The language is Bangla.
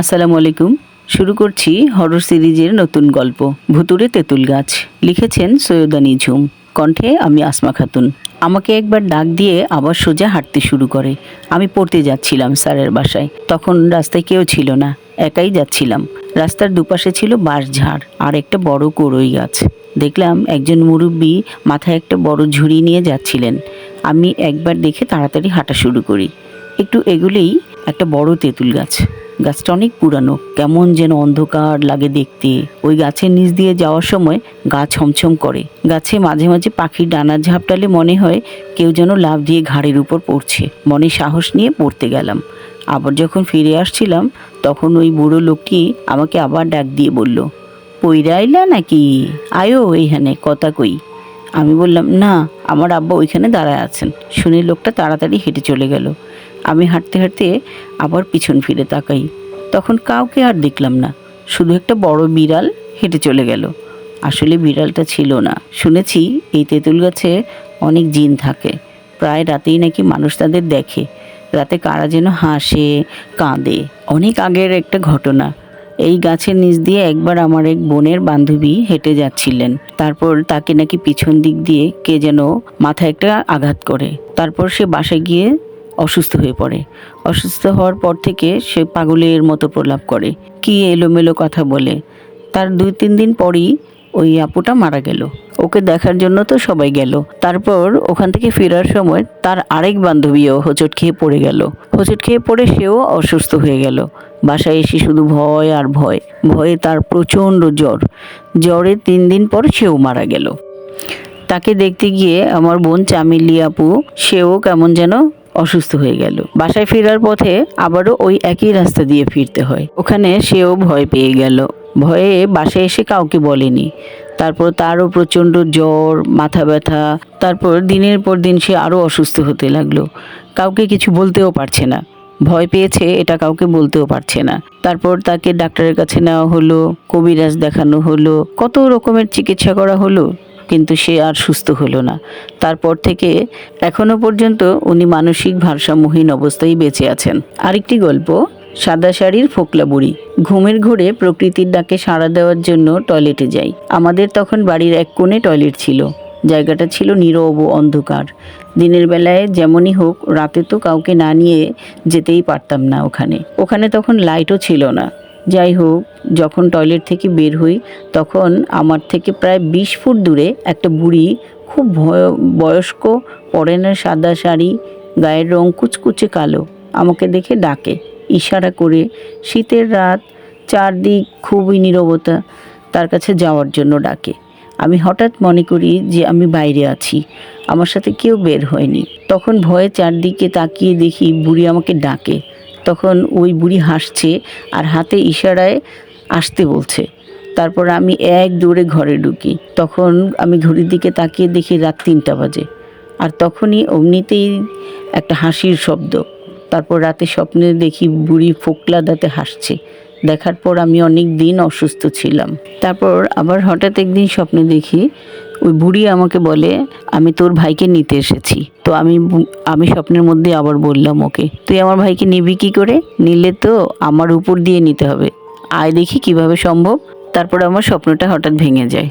আসসালামু আলাইকুম। শুরু করছি হরর সিরিজের নতুন গল্প ভুতুরে তেঁতুল গাছ। লিখেছেন সৈয়দা নিঝুম। কণ্ঠে আমি আসমা খাতুন। আমাকে একবার ডাক দিয়ে আবার সোজা হাঁটতে শুরু করে। আমি পড়তে যাচ্ছিলাম স্যারের বাসায়। তখন রাস্তায় কেউ ছিল না। একাই যাচ্ছিলাম। রাস্তার দুপাশে ছিল বাঁশঝাড় আর একটা বড় করই গাছ। দেখলাম একজন মুরব্বী মাথায় একটা বড় ঝুড়ি নিয়ে যাচ্ছিলেন। আমি একবার দেখে তাড়াতাড়ি হাঁটা শুরু করি। একটু এগুলেই একটা বড় তেঁতুল গাছ। গাছটা অনেক পুরানো। কেমন যেন অন্ধকার লাগে দেখতে। ওই গাছের নিচ দিয়ে যাওয়ার সময় গা ছমছম করে। গাছে মাঝে মাঝে পাখির ডানার ঝাপটালে মনে হয় কেউ যেন লাভ দিয়ে ঘাড়ের উপর পড়ছে। মনে সাহস নিয়ে পড়তে গেলাম। আবার যখন ফিরে আসছিলাম, তখন ওই বুড়ো লোকটি আমাকে আবার ডাক দিয়ে বলল পইরা আইলা নাকি? আয়ো এইখানে, কথা কই? আমি বললাম, না, আমার আব্বা ওইখানে দাঁড়ায় আছেন। শুনে লোকটা তাড়াতাড়ি হেঁটে চলে গেল। আমি হাঁটতে হাঁটতে আবার পিছন ফিরে তাকাই। তখন কাউকে আর দেখলাম না। শুধু একটা বড় বিড়াল হেঁটে চলে গেল। আসলে বিড়ালটা ছিল না। শুনেছি এই তেঁতুল গাছে অনেক জিন থাকে। প্রায় রাতেই নাকি মানুষ তাদের দেখে। রাতে কারা যেন হাসে, কাঁদে। অনেক আগের একটা ঘটনা। এই গাছের নিচ দিয়ে একবার আমার এক বোনের বান্ধবী হেঁটে যাচ্ছিলেন। তারপর তাকে নাকি পিছন দিক দিয়ে কে যেন মাথায় একটা আঘাত করে। তারপর সে বাসায় গিয়ে অসুস্থ হয়ে পড়ে। অসুস্থ হওয়ার পর থেকে সে পাগলের মতো প্রলাপ করে। কি এলোমেলো কথা বলে। তার দুই তিন দিন পরই ওই আপুটা মারা গেল। ওকে দেখার জন্য তো সবাই গেল। তারপর ওখান থেকে ফেরার সময় তার আরেক বান্ধবীও হোঁচট খেয়ে পড়ে গেল। হোঁচট খেয়ে পড়ে সেও অসুস্থ হয়ে গেল। বাসায় এসে শুধু ভয় আর ভয়। ভয়ে তার প্রচণ্ড জ্বর। জ্বরে তিন দিন পর সেও মারা গেল। তাকে দেখতে গিয়ে আমার বোন চামিলি আপু, সেও কেমন যেন অসুস্থ হয়ে গেল। বাসায় ফেরার পথে আবারও ওই একই রাস্তা দিয়ে ফিরতে হয়। ওখানে সেও ভয় পেয়ে গেল। ভয়ে বাসায় এসে কাউকে বলেনি। তারপর তারও প্রচণ্ড জ্বর, মাথা ব্যথা, তারপর দিনের পর দিন সে আরও অসুস্থ হতে লাগল। কাউকে কিছু বলতেও পারছে না। ভয় পেয়েছে এটা কাউকে বলতেও পারছে না। তারপর তাকে ডাক্তারের কাছে নেওয়া হলো, কবিরাজ দেখানো হলো, কত রকমের চিকিৎসা করা হলো। কিন্তু সে আর সুস্থ হলো না। তারপর থেকে এখনও পর্যন্ত উনি মানসিক ভারসাম্যহীন অবস্থায় বেঁচে আছেন। আরেকটি গল্প, সাদা শাড়ির ফোকলা বুড়ি। ঘুমের ঘোরে প্রকৃতির ডাকে সাড়া দেওয়ার জন্য টয়লেটে যাই। আমাদের তখন বাড়ির এক কোণে টয়লেট ছিল। জায়গাটা ছিল নীরব ও অন্ধকার। দিনের বেলায় যেমনই হোক, রাতে তো কাউকে না নিয়ে যেতেই পারতাম না ওখানে। ওখানে তখন লাইটও ছিল না। যাই হোক, যখন টয়লেট থেকে বের হই, তখন আমার থেকে প্রায় বিশ ফুট দূরে একটা বুড়ি খুব বয়স্ক পরেনের সাদা শাড়ি, গায়ের রং কুচকুচে কালো, আমাকে দেখে ডাকে। ইশারা করে, শীতের রাত, চারদিক খুবই নীরবতা। তার কাছে যাওয়ার জন্য ডাকে। আমি হঠাৎ মনে করি যে আমি বাইরে আছি, আমার সাথে কেউ বের হয়নি। তখন ভয়ে চারদিকে তাকিয়ে দেখি বুড়ি আমাকে ডাকে। তখন ওই বুড়ি হাসছে আর হাতে ইশারায় আসতে বলছে। তারপর আমি এক দৌড়ে ঘরে ঢুকি। তখন আমি ঘড়ির দিকে তাকিয়ে দেখি রাত তিনটা বাজে। আর তখনই অমনিতেই একটা হাসির শব্দ। তারপর রাতে স্বপ্নে দেখি বুড়ি ফোকলা দাঁতে হাসছে। দেখার পর আমি অনেক দিন অসুস্থ ছিলাম। তারপর আবার হঠাৎ একদিন স্বপ্নে দেখি ওই বুড়ি আমাকে বলে, আমি তোর ভাইকে নিতে এসেছি। তো আমি আমি স্বপ্নের মধ্যে আবার বললাম ওকে, তুই আমার ভাইকে নিবি কি করে? নিলে তো আমার উপর দিয়ে নিতে হবে। আয় দেখি কীভাবে সম্ভব। তারপরে আমার স্বপ্নটা হঠাৎ ভেঙে যায়।